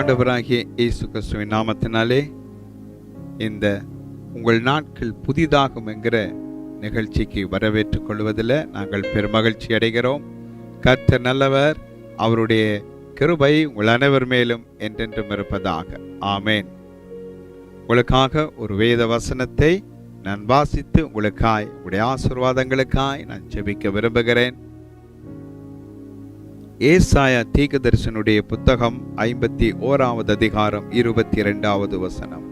ஆண்டவராகிய இயேசு கிறிஸ்துவின் நாமத்தினாலே இந்த உங்கள் நாட்கள் புதிதாகும் என்கிற நிகழ்ச்சிக்கு வரவேற்றுக் கொள்வதில் நாங்கள் பெருமகிழ்ச்சி அடைகிறோம். கர்த்தர் நல்லவர் அவருடைய கிருபை உங்கள் அனைவர் மேலும் என்றென்றும் இருப்பதாக. ஆமேன். உங்களுக்காக ஒரு வேத வசனத்தை நான் வாசித்து உங்களுக்காய் உடைய ஆசீர்வாதங்களுக்காய் நான் ஜெபிக்க விரும்புகிறேன். ஏசாயா தீகதர்சனுடைய புத்தகம் ஐம்பத்தி ஓராவது அதிகாரம் இருபத்தி இரண்டாவது வசனம்.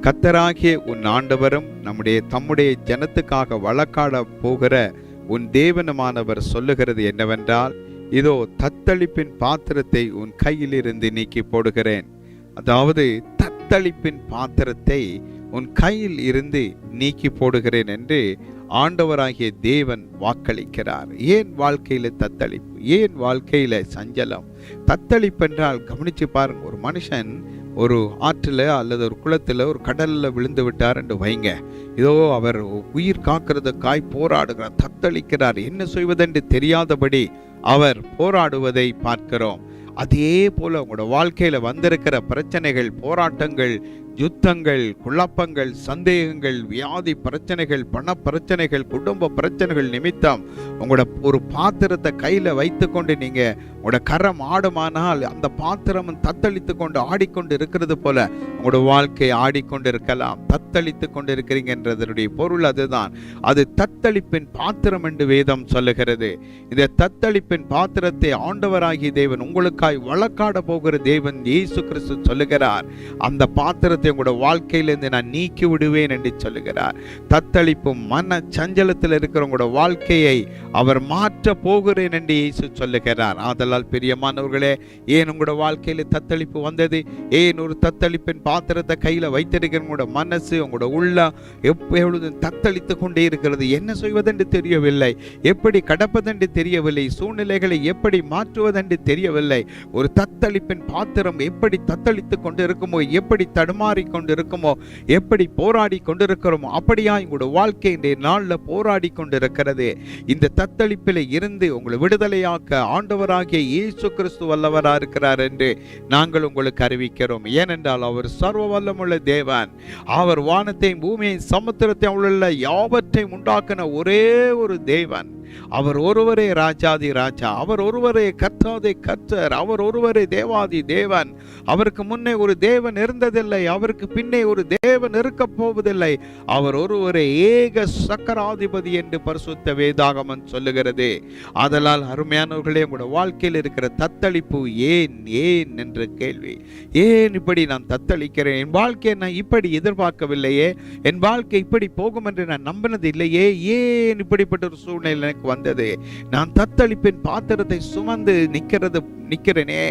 கத்தராகிய உன் ஆண்டவரும் நம்முடைய தம்முடைய ஜனத்துக்காக வழக்காட போகிற உன் தேவனமானவர் சொல்லுகிறது என்னவென்றால் இதோ தத்தளிப்பின் பாத்திரத்தை உன் கையிலிருந்து நீக்கி போடுகிறேன். அதாவது தத்தளிப்பின் பாத்திரத்தை உன் கையில் இருந்து நீக்கி போடுகிறேன் என்று ஆண்டவராகிய தேவன் வாக்களிக்கிறார். ஏன் வாழ்க்கையில் தத்தளிப்பு? ஏன் வாழ்க்கையில் சஞ்சலம்? தத்தளிப்பு என்றால் கவனிச்சு பாருங்க ஒரு மனுஷன் ஒரு ஆற்றில் அல்லது ஒரு குளத்தில் ஒரு கடலில் விழுந்து விட்டார் என்று வைங்க. இதோ அவர் உயிர் காக்கிறதுக்காய் போராடுகிறார் தத்தளிக்கிறார். என்ன செய்வதென்று தெரியாதபடி அவர் போராடுவதை பார்க்கிறோம். அதே போல் உங்களோட வாழ்க்கையில் வந்திருக்கிற பிரச்சனைகள் போராட்டங்கள் யுத்தங்கள் குழப்பங்கள் சந்தேகங்கள் வியாதி பிரச்சனைகள் பண பிரச்சனைகள் குடும்ப பிரச்சனைகள் நிமித்தம் உங்களோட ஒரு பாத்திரத்தை கையில் வைத்துக்கொண்டு நீங்க உங்களோட கரம் ஆடுமானால் அந்த பாத்திரம் தத்தளித்து கொண்டு ஆடிக்கொண்டு இருக்கிறது போல உங்களோட வாழ்க்கை ஆடிக்கொண்டு இருக்கலாம் தத்தளித்து கொண்டு இருக்கிறீங்கன்றதனுடைய பொருள் அதுதான். அது தத்தளிப்பின் பாத்திரம் என்று வேதம் சொல்லுகிறது. இந்த தத்தளிப்பின் பாத்திரத்தை ஆண்டவராகிய தேவன் உங்களுக்காய் வழக்காட போகிற தேவன் இயேசு கிறிஸ்து சொல்லுகிறார். அந்த பாத்திரத்தை உங்களோட வாழ்க்கையிலேருந்து நான் நீக்கி விடுவேன் என்று சொல்லுகிறார். தத்தளிப்பும் மன சஞ்சலத்தில் இருக்கிற உங்களோட வாழ்க்கையை அவர் மாற்ற போகிறேன் என்று இயேசு சொல்லுகிறார். ஆதலால் பிரியமானவர்களே ஏன் உங்களோட வாழ்க்கையில் தத்தளிப்பு வந்தது? ஏன் ஒரு தத்தளிப்பின் பாத்திரத்தை கையில் வைத்திருக்கிற உங்களோட மனசு உங்களோட உள்ள எப்பொழுதும் தத்தளித்து கொண்டே இருக்கிறது? என்ன செய்வதென்று தெரியவில்லை. எப்படி கடப்பதென்று தெரியவில்லை. சூழ்நிலைகளை எப்படி மாற்றுவதென்று தெரியவில்லை. ஒரு தத்தளிப்பின் பாத்திரம் எப்படி தத்தளித்து கொண்டு இருக்குமோ எப்படி தடுமாறி போராடி கொண்டிருக்குமோ எப்படி போராடி கொண்டிருக்கிறோமோ அப்படியா உங்களோட வாழ்க்கை இன்றைய நாளில் போராடி கொண்டிருக்கிறது இந்த தத்தளிப்பில் இருந்து உங்களை விடுதலையாக்க ஆண்டவராகிய இயேசு கிறிஸ்து வல்லவரா இருக்கிறார் என்று நாங்கள் உங்களுக்கு அறிவிக்கிறோம். ஏனென்றால் அவர் சர்வ வல்லமுள்ள தேவன். அவர் வானத்தையும் பூமியையும் சமுத்திரத்தையும் உள்ள யாவற்றையும் உண்டாக்கின ஒரே ஒரு தேவன். அவர் ஒருவரே ராஜாதி ராஜா அவர் ஒருவரே கர்த்தாதி கர்த்தர் அவர் ஒருவரே தேவாதி தேவன். அவருக்கு முன்னே ஒரு தேவன் இருந்ததில்லை அவருக்கு பின்னே ஒரு தேவன் இருக்க போவதில்லை. அவர் ஒருவரே ஏக சக்கராதிபதி என்று பரிசுத்த வேதாகமன் சொல்லுகிறது. ஆதலால் அருமையானவர்களே உங்களோட வாழ்க்கையில் இருக்கிற தத்தளிப்பு ஏன் ஏன் என்ற கேள்வி. ஏன் இப்படி நான் தத்தளிக்கிறேன்? என் வாழ்க்கையை நான் இப்படி எதிர்பார்க்கவில்லையே? என் வாழ்க்கை இப்படி போகும் என்று நான் நம்பினது இல்லையே? ஏன் இப்படிப்பட்ட ஒரு சூழ்நிலை எனக்கு வந்தது. நான் தத்தளிப்பின் பாத்திரத்தை சுமந்து நிற்கிறது நிற்கிறேனே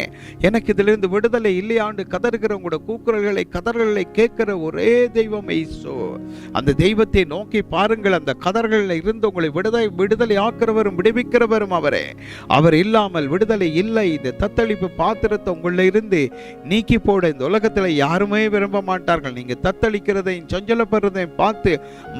எனக்கு இதிலிருந்து விடுதலை இல்லையாண்டு கதறுகிற உங்களோட கூக்குரல்களை கதறல்களை கேட்கிற ஒரே தெய்வம் ஐசோ அந்த தெய்வத்தை நோக்கி பாருங்கள் அந்த கதர்களில் இருந்து உங்களை விடுதலை விடுதலை ஆக்கிறவரும் விடுவிக்கிறவரும் அவரே. அவர் இல்லாமல் விடுதலை இல்லை. இந்த தத்தளிப்பு பாத்திரத்தை உங்களில் இருந்து நீக்கி போட இந்த உலகத்தில் யாருமே விரும்ப மாட்டார்கள். நீங்கள் தத்தளிக்கிறதையும் சொஞ்சலப்படுறதையும் பார்த்து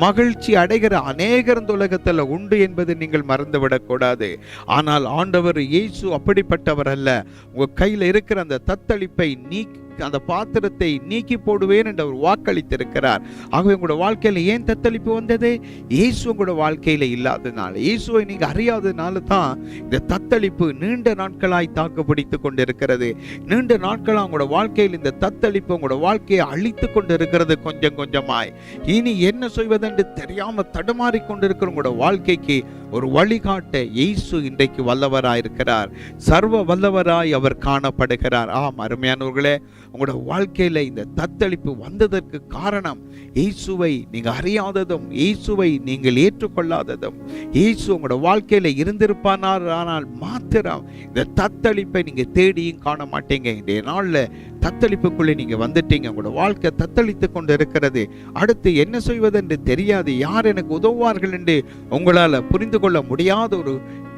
மகிழ்ச்சி அடைகிற அநேகர் இந்த உலகத்தில் உண்டு என்பது நீங்கள் மறந்துவிடக்கூடாது. ஆனால் ஆண்டவர் இயேசு அப்படிப்பட்டவர் அல்ல உங்க கையில் இருக்கிற அந்த தத்தளிப்பை நீக்கி அந்த பாத்திரத்தை நீக்கி போடுவேன் என்று அவர் வாக்களித்திருக்கிறார். ஆகவே உங்களோட வாழ்க்கையில ஏன் தத்தளிப்பு வந்தது? இயேசு உங்களோட வாழ்க்கையில் இல்லாததுனால. இயேசுவை நீங்க அறியாததுனால தான் இந்த தத்தளிப்பு நீண்ட நாட்களாய் தாக்கு பிடித்து கொண்டிருக்கிறது. நீண்ட நாட்களாக உங்களோட வாழ்க்கையில் இந்த தத்தளிப்பு உங்களோட வாழ்க்கையை அழித்து கொண்டு இருக்கிறது கொஞ்சம் கொஞ்சமாய். இனி என்ன செய்வதென்று தெரியாம தடுமாறி கொண்டிருக்கிற உங்களோட வாழ்க்கைக்கு ஒரு வழிகாட்ட இயேசு இன்றைக்கு வல்லவராயிருக்கிறார். சர்வ வல்லவராய் அவர் காணப்படுகிறார். ஆம் அருமையானவர்களே உங்களோட வாழ்க்கையில் இந்த தத்தளிப்பு வந்ததற்கு காரணம் இயேசுவை நீங்கள் அறியாததும் இயேசுவை நீங்கள் ஏற்றுக்கொள்ளாததும் இயேசு உங்களோட வாழ்க்கையில் இருந்திருப்பானார் ஆனால் மாத்திரம் இந்த தத்தளிப்பை நீங்கள் தேடியும் காண மாட்டீங்க. இன்றைய நாளில் தத்தளிப்புக்குள்ளே நீங்கள் வந்துட்டீங்க. உங்களோட வாழ்க்கை தத்தளித்து கொண்டு இருக்கிறது அடுத்து என்ன செய்வதென்று தெரியாது. யார் எனக்கு உதவுவார்கள் என்று உங்களால் புரிந்து கொள்ள முடியாத ஒரு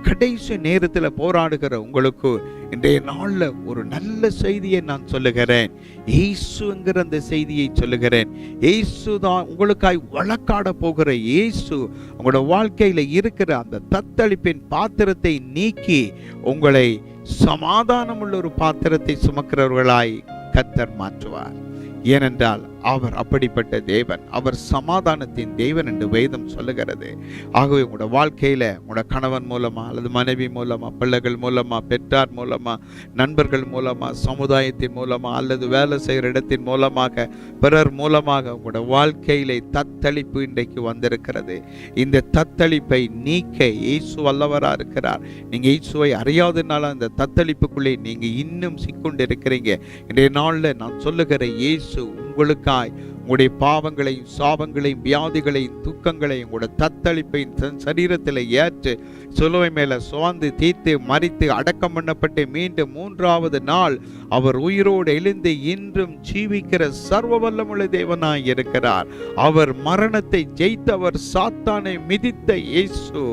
கடைசி நேரத்தில் போராடுகிற உங்களுக்கு இன்றைய நாளில் ஒரு நல்ல செய்தியை நான் சொல்லுகிறேன். இயேசுங்கிற அந்த செய்தியை சொல்லுகிறேன். இயேசு தான் உங்களுக்காய் வழக்காட போகிற இயேசு உங்களோட வாழ்க்கையில் இருக்கிற அந்த தத்தளிப்பின் பாத்திரத்தை நீக்கி உங்களை சமாதானம் உள்ள ஒரு பாத்திரத்தை சுமக்கிறவர்களாய் கத்தர் மாற்றுவார். ஏனென்றால் அவர் அப்படிப்பட்ட தேவன். அவர் சமாதானத்தின் தேவன் என்று வேதம் சொல்லுகிறது. ஆகவே உங்களோட வாழ்க்கையில் உங்களோட கணவன் மூலமா அல்லது மனைவி மூலமா பிள்ளைகள் மூலமா பெற்றார் மூலமா நண்பர்கள் மூலமா சமுதாயத்தின் மூலமா அல்லது வேலை செய்கிற இடத்தின் மூலமாக பிறர் மூலமாக உங்களோட வாழ்க்கையிலே தத்தளிப்பு இன்றைக்கு வந்திருக்கிறது. இந்த தத்தளிப்பை நீக்க இயேசு வல்லவராக இருக்கிறார். நீங்கள் இயேசுவை அறியாதனால அந்த தத்தளிப்புக்குள்ளே நீங்கள் இன்னும் சிக்கொண்டு இருக்கிறீங்க இன்றைய நாளில் நான் சொல்லுகிற இயேசு உங்களுக்காய் உங்களுடைய பாவங்களையும் சாபங்களையும் வியாதிகளையும் துக்கங்களையும் உங்களோட தத்தளிப்பையும் தன் சரீரத்தில் ஏற்று சிலுவை மேலே சுவாந்து தீர்த்து மறித்து அடக்கம் பண்ணப்பட்டு மீண்டும் மூன்றாவது நாள் அவர் உயிரோடு எழுந்து இன்றும் ஜீவிக்கிற சர்வ வல்லமுள்ள தேவனாய் இருக்கிறார். அவர் மரணத்தை ஜெயித்தவர் சாத்தானை மிதித்த இயேசு.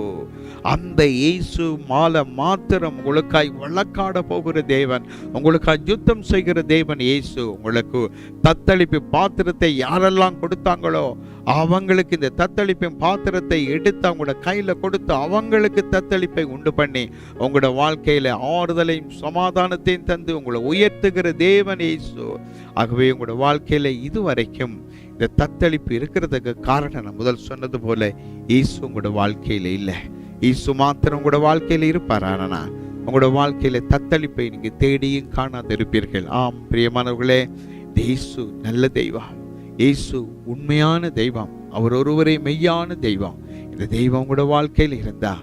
அந்த இயேசு மாலை மாத்திரம் உங்களுக்காய் வழக்காட போகிற தேவன் உங்களுக்காய் யுத்தம் செய்கிற தேவன் இயேசு. உங்களுக்கு தத்தளிப்பு பாத்திரத்தை யாரெல்லாம் கொடுத்தாங்களோ அவங்களுக்கு இந்த தத்தளிப்பின் பாத்திரத்தை எடுத்து அவங்களோட கையில கொடுத்து அவங்களுக்கு தத்தளிப்பை உண்டு பண்ணி உங்களோட வாழ்க்கையில ஆறுதலையும் சமாதானத்தையும் தந்து உங்களை உயர்த்துகிற தேவன் இயேசு. ஆகவே உங்களோட வாழ்க்கையில இதுவரைக்கும் இந்த தத்தளிப்பு இருக்கிறதுக்கு காரணம் நான் முதல் சொன்னது போல இயேசு உங்களோட வாழ்க்கையில இல்லை. ஈசு மாத்திரம் உங்களோட வாழ்க்கையில இருப்பார். ஆனா உங்களோட வாழ்க்கையில தத்தளிப்பை நீங்க தேடியும் காணாதிருப்பீர்கள். ஆம் பிரியமானவர்களே இயேசு நல்ல தெய்வம். இயேசு உண்மையான தெய்வம். அவர் ஒருவரே மெய்யான தெய்வம். இந்த தெய்வம் உங்களோட வாழ்க்கையில் இருந்தா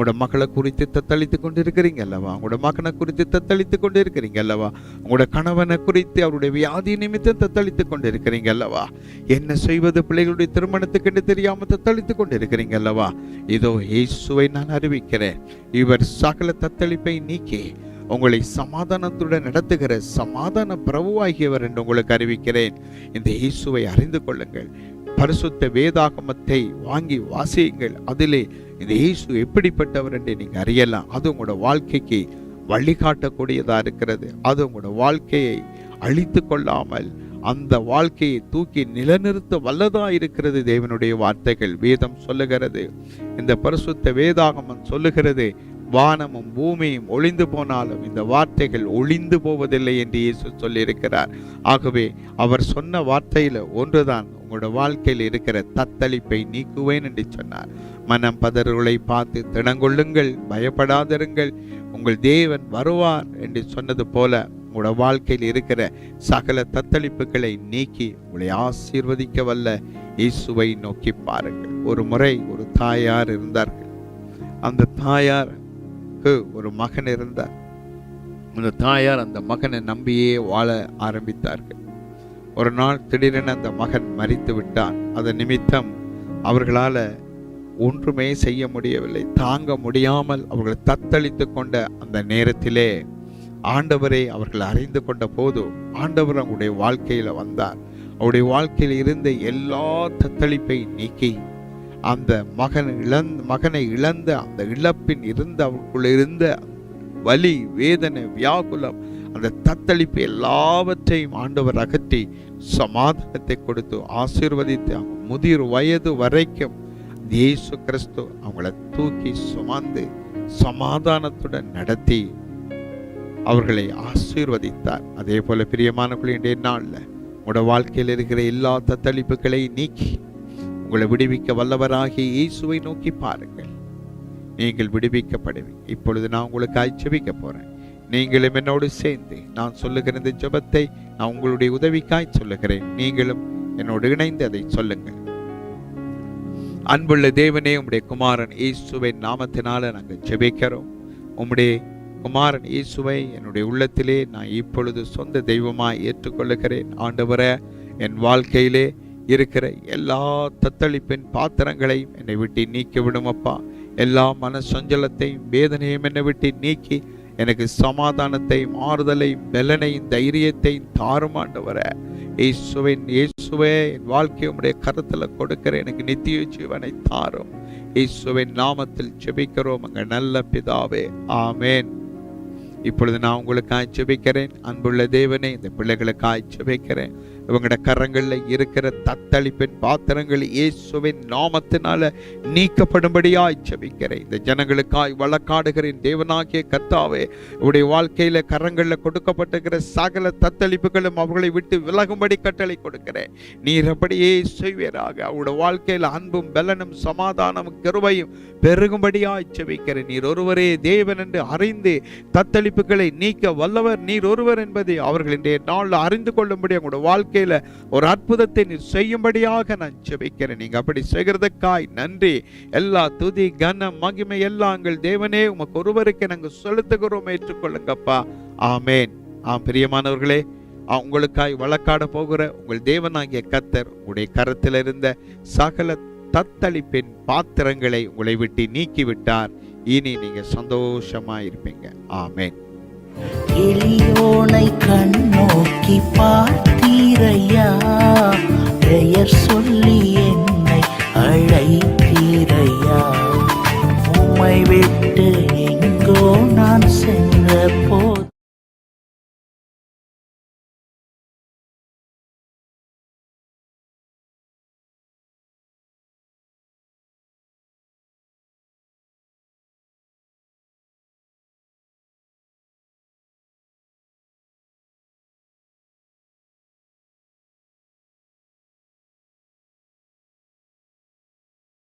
உங்களோட மக்களை குறித்து தத்தளித்து கொண்டு இருக்கிறீங்க அல்லவா? உங்களோட மகனை குறித்து தத்தளித்து கொண்டு இருக்கிறீங்க அல்லவா? உங்களோட கணவனை குறித்து அவருடைய வியாதி நிமித்தம் தத்தளித்து கொண்டு இருக்கிறீங்க அல்லவா? என்ன செய்வது பிள்ளைகளுடைய திருமணத்துக்கு தெரியாமல் தத்தளித்து கொண்டு இருக்கிறீங்க அல்லவா? இதோ இயேசுவை நான் அறிவிக்கிறேன். இவர் சகல தத்தளிப்பை நீக்கி உங்களை சமாதானத்துடன் நடத்துகிற சமாதான பிரபுவாகியவர் என்று உங்களுக்கு அறிவிக்கிறேன். இந்த இயேசுவை அறிந்து கொள்ளுங்கள். பரிசுத்த வேதாகமத்தை வாங்கி வாசியுங்கள். அதிலே இந்த இயேசு எப்படிப்பட்டவர் என்று நீங்கள் அறியலாம். அது உங்களோட வாழ்க்கைக்கு வழிகாட்டக்கூடியதாக இருக்கிறது. அது உங்களோட வாழ்க்கையை அழித்து கொள்ளாமல் அந்த வாழ்க்கையை தூக்கி நிலநிறுத்த வல்லதா இருக்கிறது தேவனுடைய வார்த்தைகள். வேதம் சொல்லுகிறது. இந்த பரிசுத்த வேதாகமம் சொல்லுகிறது. வானமும் பூமியும் ஒளிந்து போனாலும் இந்த வார்த்தைகள் ஒளிந்து போவதில்லை என்று இயேசு சொல்லியிருக்கிறார். ஆகவே அவர் சொன்ன வார்த்தையில் ஒன்றுதான் உங்களோட வாழ்க்கையில் இருக்கிற தத்தளிப்பை நீக்குவேன் என்று சொன்னார். மனம் பதறுகளை பார்த்து திடங்கொள்ளுங்கள் பயப்படாதிருங்கள். உங்கள் தேவன் வருவார் என்று சொன்னது போல உங்களோட வாழ்க்கையில் இருக்கிற சகல தத்தளிப்புகளை நீக்கி உங்களை ஆசீர்வதிக்க வல்ல இயேசுவை நோக்கி பாருங்கள். ஒரு முறை ஒரு தாயார் இருந்தார்கள். அந்த தாயார் தாயாருக்கு ஒரு மகன் இருந்தார். அந்த தாயார் அந்த மகனை நம்பியே வாழ ஆரம்பித்தார்கள். ஒரு நாள் திடீரென அந்த மகன் மறித்து விட்டான். அதன் நிமித்தம் அவர்களால் ஒன்றுமே செய்ய முடியவில்லை. தாங்க முடியாமல் அவர்கள் தத்தளித்து கொண்ட அந்த நேரத்திலே ஆண்டவரை அவர்கள் அறிந்து கொண்ட போது ஆண்டவர் அவங்களுடைய வாழ்க்கையில் வந்தார். அவருடைய வாழ்க்கையில் இருந்த எல்லா தத்தளிப்பை நீக்கி அந்த மகன் இழந்த மகனை இழந்த அந்த இழப்பின் இருந்த அவருக்குள்ள இருந்த வலி வேதனை வியாகுலம் அந்த தத்தளிப்பு எல்லாவற்றையும் ஆண்டவர் அகற்றி சமாதானத்தை கொடுத்து ஆசீர்வதித்து அவங்க முதிர் வயது வரைக்கும் இயேசு கிறிஸ்து அவங்கள தூக்கி சுமந்து சமாதானத்துடன் நடத்தி அவர்களை ஆசீர்வதித்தார். அதே போல பிரியமானவர்களுடைய நாள்ல உங்களோட வாழ்க்கையில் இருக்கிற எல்லா தத்தளிப்புகளை நீக்கி உங்களை விடுவிக்க வல்லவராகிய இயேசுவை நோக்கி பாருங்கள். நீங்கள் விடுவிக்கப்படுவீங்க இப்பொழுது நான் உங்களுக்கு ஆய்ச்சபிக்க போறேன். நீங்களும் என்னோடு சேர்ந்து நான் சொல்லுகிற இந்த ஜெபத்தை நான் உங்களுடைய உதவிக்காய் சொல்லுகிறேன். நீங்களும் என்னோடு இணைந்து அதை சொல்லுங்கள். அன்புள்ள தேவனே உம்முடைய குமாரன் இயேசுவின் நாமத்தினால நாங்கள் ஜெபிக்கிறோம். உம்முடைய குமாரன் இயேசுவை என்னுடைய உள்ளத்திலே நான் இப்பொழுது சொந்த தெய்வமாய் ஏற்றுக்கொள்ளுகிறேன். ஆண்டவரே என் வாழ்க்கையிலே இருக்கிற எல்லா தத்தளிப்பின் பாத்திரங்களையும் என்னை விட்டு நீக்கி விடுமப்பா எல்லா மன சஞ்சலத்தையும் வேதனையும் என்னை விட்டு நீக்கி எனக்கு சமாதானத்தையும் ஆறுதலையும் பலனையும் தைரியத்தையும் தாரும் வர இயேசுவின் இயேசுவே என் வாழ்க்கையை உடைய கருத்துல கொடுக்கிற எனக்கு நித்திய ஜீவனை தாரும். இயேசுவின் நாமத்தில் செபிக்கிறோம் அங்கே நல்ல பிதாவே. ஆமேன். இப்பொழுது நான் உங்களுக்காய் செபிக்கிறேன் அன்புள்ள தேவனே இந்த பிள்ளைகளுக்காய் செபிக்கிறேன் இவங்களோட கரங்களில் இருக்கிற தத்தளிப்பின் பாத்திரங்கள் இயேசுவின் நாமத்தினால நீக்கப்படும்படியாய் ஜபிக்கிறேன். இந்த ஜனங்களுக்காய் வழக்காடுகிறேன். தேவனாகிய கத்தாவே உடைய வாழ்க்கையில கரங்களில் கொடுக்கப்பட்டிருக்கிற சகல தத்தளிப்புகளும் அவர்களை விட்டு விலகும்படி கட்டளை கொடுக்கிறேன். நீர் அப்படியே செய்வீராக. அவருடைய வாழ்க்கையில் அன்பும் பலனும் சமாதானமும் கருவையும் பெருகும்படியாய் ஜபிக்கிறேன். நீர் ஒருவரே தேவன் என்று அறிந்து தத்தளிப்புகளை நீக்க வல்லவர். நீர் ஒருவர் என்பதை அவர்கள் இன்றைய நாளில் அறிந்து கொள்ளும்படி அவங்களோட வாழ்க்கை வாழ்க்கையில ஒரு அற்புதத்தை நீர் செய்யும்படியாக நான் ஜெபிக்கிறேன். நீங்க அப்படி செய்கிறதுக்காய் நன்றி. எல்லா துதி கன மகிமை எல்லாம் எங்கள் தேவனே உமக்கு ஒருவருக்கு நாங்கள் செலுத்துகிறோம் ஏற்றுக்கொள்ளுங்கப்பா. ஆமேன். ஆம் பிரியமானவர்களே உங்களுக்காய் வழக்காட போகிற உங்கள் தேவனாகிய கத்தர் உங்களுடைய கரத்தில் இருந்த சகல தத்தளிப்பின் பாத்திரங்களை உங்களை விட்டு நீக்கிவிட்டார். இனி நீங்க சந்தோஷமா இருப்பீங்க. ஆமேன். எளியோனை கண்ணோக்கி பார்த்தீரையா பெயர் சொல்லி என்னை அழைத்தீரையா உம்மை விட்டு எங்கோ நான் சென்ற போது